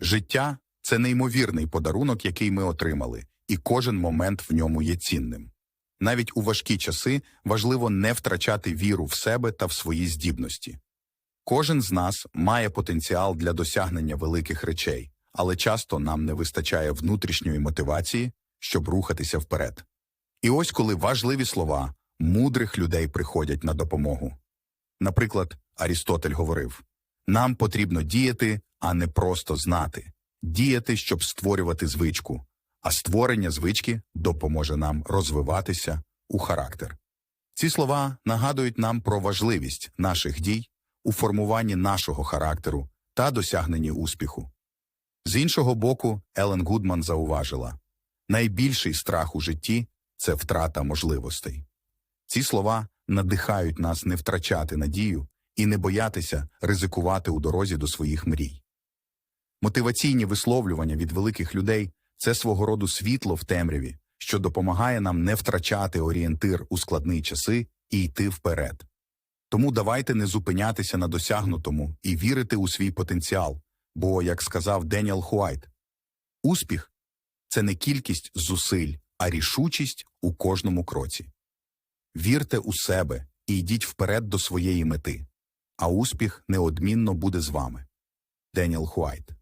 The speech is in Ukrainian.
Життя це неймовірний подарунок, який ми отримали, і кожен момент в ньому є цінним. Навіть у важкі часи важливо не втрачати віру в себе та в свої здібності. Кожен з нас має потенціал для досягнення великих речей, але часто нам не вистачає внутрішньої мотивації, щоб рухатися вперед. І ось коли важливі слова мудрих людей приходять на допомогу. Наприклад, Арістотель говорив нам потрібно діяти, а не просто знати, діяти, щоб створювати звичку, а створення звички допоможе нам розвиватися у характер. Ці слова нагадують нам про важливість наших дій у формуванні нашого характеру та досягненні успіху. З іншого боку, Елен Гудман зауважила найбільший страх у житті це втрата можливостей. Ці слова надихають нас не втрачати надію і не боятися ризикувати у дорозі до своїх мрій. Мотиваційні висловлювання від великих людей це свого роду світло в темряві, що допомагає нам не втрачати орієнтир у складні часи і йти вперед. Тому давайте не зупинятися на досягнутому і вірити у свій потенціал, бо, як сказав Деніел Хуайт, успіх це не кількість зусиль, а рішучість у кожному кроці. Вірте у себе і йдіть вперед до своєї мети, а успіх неодмінно буде з вами. Деніел Хуайт